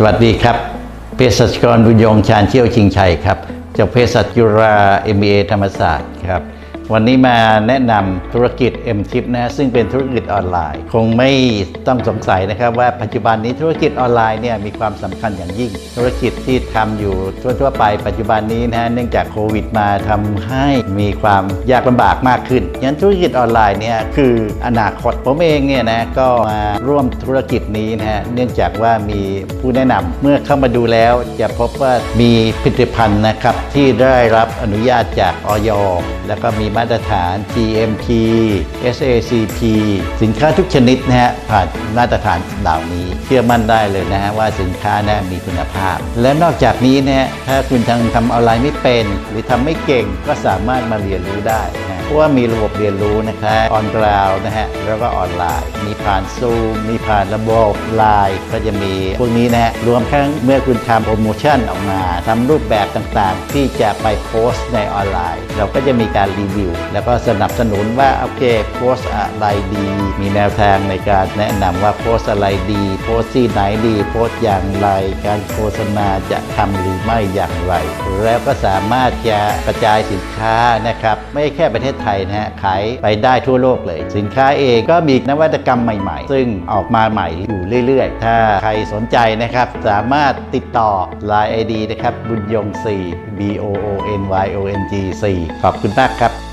สวัสดีครับเภสัชกรบุญยงชาญเชี่ยวชิงชัยครับจากเภสัชยุรา MBA ธรรมศาสตร์ครับ วันนี้มาแนะนำธุรกิจ m t i p นะซึ่งเป็นธุรกิจออนไลน์ คงไม่ต้องสงสัยนะครับว่าปัจจุบันนี้ธุรกิจออนไลน์เนี่ยมีความสำคัญอย่างยิ่ง ธุรกิจที่ทำอยู่ทั่วๆไปปัจจุบันนี้นะเนื่องจากโควิดมาทำให้มีความยากลำบากมากขึ้นงั้นธุรกิจออนไลน์เนี่ยคืออนาคตผมเองเนี่ยนะก็มาร่วมธุรกิจนี้นะฮะเนื่องจากว่ามีผู้แนะนำเมื่อเข้ามาดูแล้วจะพบว่ามีผลิตภัณฑ์นะครับที่ได้รับอนุญาตจากออยแล้วก็มีมาตรฐาน GMP SACP สินค้าทุกชนิดนะฮะผ่านมาตรฐานเหล่านี้ เชื่อมั่นได้เลยนะฮะว่าสินค้านะมีคุณภาพ และนอกจากนี้นะฮะถ้าคุณทำทำออนไลน์ไม่เป็น หรือทำไม่เก่งก็สามารถมาเรียนรู้ได้ เพราะว่ามีระบบเรียนรู้นะคะออนกราวนะฮะแล้วก็ออนไลน์ มีผ่านซูมมีผ่านระบบไลน์ก็จะมีพวกนี้นะฮะรวมทั้งเมื่อคุณทำโปรโมชั่นออกมาทำรูปแบบต่างๆ ที่จะไปโพสต์ในออนไลน์ เราก็จะมีการรีวิว แล้วก็สนับสนุนว่าโอเคโพสต์อะไรดี มีแนวทางในการแนะนำว่าโพสต์อะไรดี โพสต์ที่ไหนดี โพสต์อย่างไร การโฆษณาจะทำหรือไม่อย่างไร แล้วก็สามารถจะกระจายสินค้านะครับไม่แค่ประเทศไทยนะฮะขายไปได้ทั่วโลกเลย สินค้าเองก็มีนวัตกรรมใหม่ๆ ซึ่งออกมาใหม่อยู่เรื่อยๆ ถ้าใครสนใจนะครับ สามารถติดต่อ Line ID นะครับบุญยง4 B O O N Y O N G 4ขอบคุณมากครับ